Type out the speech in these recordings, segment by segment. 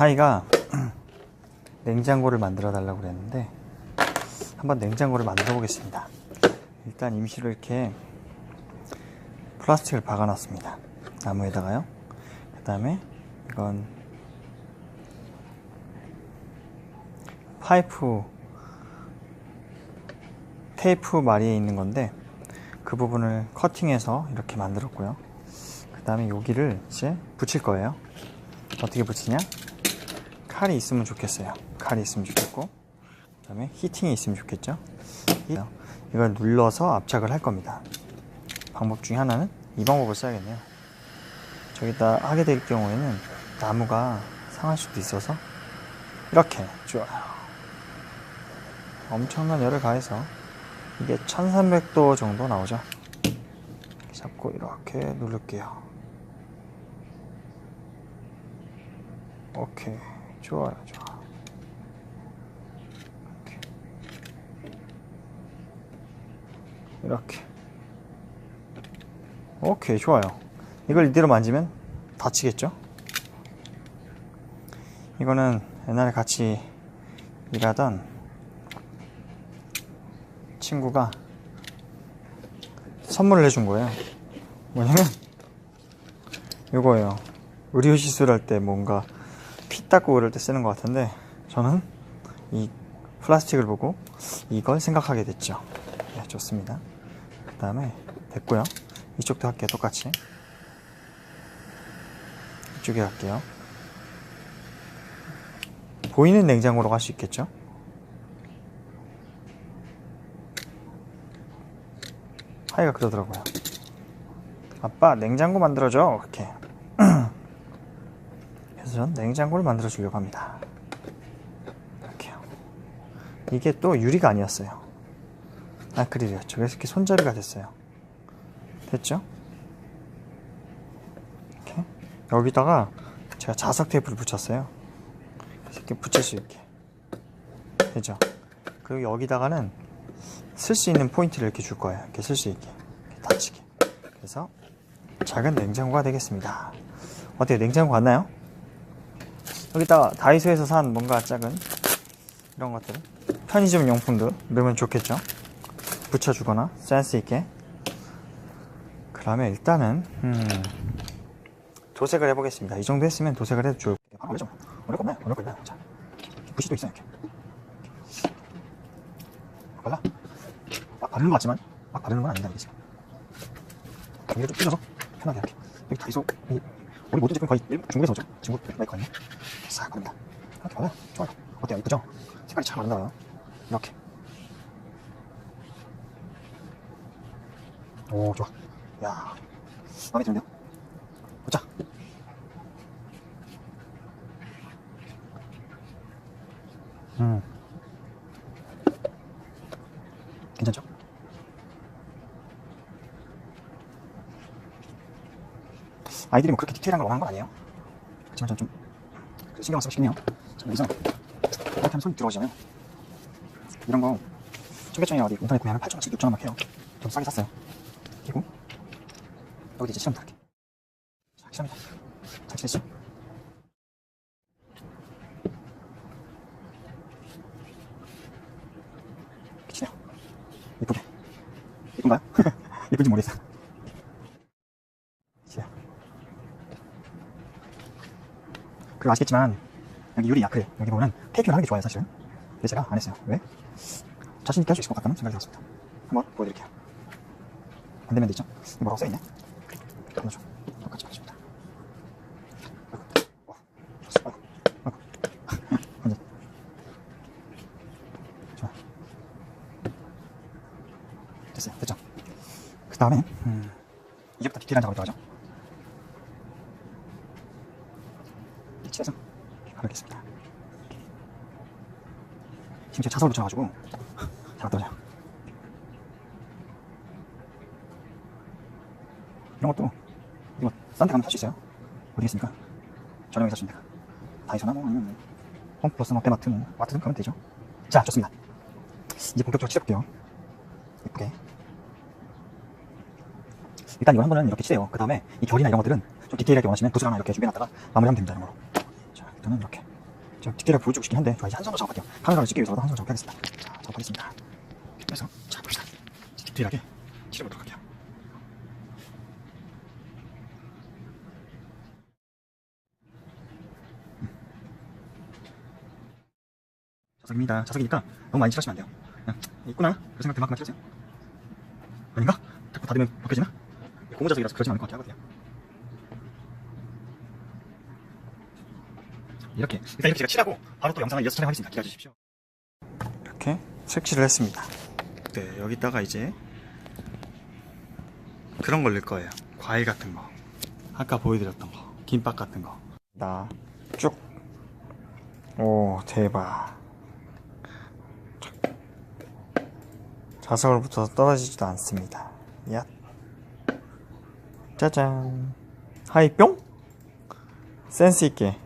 하이가 냉장고를 만들어 달라고 그랬는데 한번 냉장고를 만들어 보겠습니다. 일단 임시로 이렇게 플라스틱을 박아 놨습니다. 나무에다가요. 그 다음에 이건 파이프 테이프 마리에 있는 건데 그 부분을 커팅해서 이렇게 만들었고요. 그 다음에 여기를 이제 붙일 거예요. 어떻게 붙이냐? 칼이 있으면 좋겠어요. 칼이 있으면 좋겠고, 그 다음에 히팅이 있으면 좋겠죠. 이- 이걸 눌러서 압착을 할 겁니다. 방법 중에 하나는 이 방법을 써야겠네요. 저기다 하게 될 경우에는 나무가 상할 수도 있어서 이렇게 좋아요. 엄청난 열을 가해서 이게 1300도 정도 나오죠. 잡고 이렇게 누를게요. 오케이. 좋아요, 좋아. 이렇게. 이렇게. 오케이, 좋아요. 이걸 이대로 만지면 다치겠죠? 이거는 옛날에 같이 일하던 친구가 선물을 해준 거예요. 뭐냐면, 이거예요. 의료 시술할 때 뭔가 피 닦고 그럴 때 쓰는 것 같은데, 저는 이 플라스틱을 보고 이걸 생각하게 됐죠. 네, 좋습니다. 그 다음에 됐고요. 이쪽도 할게요, 똑같이. 이쪽에 할게요. 보이는 냉장고로 갈 수 있겠죠? 하이가 그러더라고요. 아빠 냉장고 만들어줘 이렇게. 그래서 전 냉장고를 만들어 주려고 합니다. 이렇게요. 이게 또 유리가 아니었어요. 아크릴이었죠. 그래서 이렇게 손잡이가 됐어요. 됐죠? 이렇게 여기다가 제가 자석 테이프를 붙였어요. 이렇게 붙일 수 있게. 되죠? 그리고 여기다가는 쓸 수 있는 포인트를 이렇게 줄 거예요. 이렇게 쓸 수 있게. 이렇게 닫히게. 그래서 작은 냉장고가 되겠습니다. 어때요? 냉장고 같나요? 여기다가 다이소에서 산 뭔가 작은 이런 것들 편의점 용품도 넣으면 좋겠죠? 붙여주거나 센스 있게. 그러면 일단은 음, 도색을 해보겠습니다. 이 정도 했으면 도색을 해도 좋을 거예요. 어렵죠? 어려울 거 없나요? 어려울 거 있나요? 자, 붓이 또 있어요. 이렇게. 발라? 막 바르는 것 같지만 막 바르는 건 아니다 이게 지금 여기를 좀 찢어서 편하게 이렇게 여기 다이소 이, 우리 모든 제품 거의 중국에서 오죠 중국 메이커예요 이렇게 싹 바릅니다. 이렇게 발라요 좋아요. 어때요? 이쁘죠? 색깔이 잘 아름다워요 이렇게. 오 좋아. 야 마음에 드는데요? 보자. 음. 괜찮죠? 아이들이 뭐 그렇게 디테일한 걸 원하는 건 아니에요. 그렇지만 저는 좀 신경 쓰고 싶네요. 자, 여기서 이렇게 하면 손이 들어오잖아요. 이런 거 청계천이나 어디 인터넷 구매하면 8,000원씩 6,000원 막 해요. 좀 싸게 샀어요. 그리고 여기 이제 실험도 할게. 자, 실험이다. 잘? 그치네요. 이쁘게. 이쁜가요? 이쁜지 모르겠어. 자. 그리고 아시겠지만 여기 유리 아크 여기 보면 테이핑을 하는 게 좋아요 사실은. 근데 제가 안 했어요. 왜? 자신 있게 할 수 있을 것 같다는 생각이 들었습니다. 한번 보여드릴게요. 반대면 되죠? 뭐라고 써있네 눌러줘. 똑같이 하겠습니다. 어, 완전 좋아. 됐어요. 됐죠? 그 다음에 음, 이제부터 디테일한 작업이 들어가죠 칠해서 바르겠습니다. 지금 제가 자석을 붙여가지고 잘안 떨어져요. 이런 것도 이거 싼데 가면 살 수 있어요. 어디 있습니까? 저렴하게 살수 있는. 다이소나 뭐 아니면 홈플러스, 뭐 롯데마트, 뭐 마트 등 가면 되죠. 자, 좋습니다. 이제 본격적으로 칠해볼게요. 예쁘게. 일단 이걸 한 번은 이렇게 치세요. 그 다음에 이 결이나 이런 것들은 좀 디테일하게 원하시면 도술 하나 이렇게 준비해놨다가 마무리하면 됩니다. 이런 거로. 자, 일단은 이렇게. 좀 디테일하게 보여주고 싶긴 한데 저 이제 한 손으로 작업할게요. 카메라를 찍기 위해서 한 손으로 작업하겠습니다. 자 작업하겠습니다. 그래서 자 봅시다. 디테일하게 칠해보도록 할게요. 자석입니다. 자석이니까 너무 많이 칠하시면 안 돼요. 그냥 있구나. 그 생각 들 만큼만 칠하세요? 아닌가? 자꾸 닫으면 벗겨지나? 고무 자석이라서 그러진 않을 것 같긴 하거든요 이렇게 일단 이렇게 제가 칠하고 바로 또 영상을 이어서 촬영하겠습니다. 기다려 주십시오. 이렇게 색칠을 했습니다. 네 여기다가 이제 그런 걸 넣을 거예요. 과일 같은 거. 아까 보여드렸던 거. 김밥 같은 거나쭉오 대박. 자석을 붙어서 떨어지지도 않습니다. 야 짜잔. 하이 뿅? 센스 있게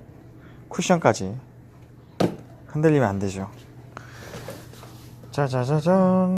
쿠션까지. 흔들리면 안 되죠. 짜자자잔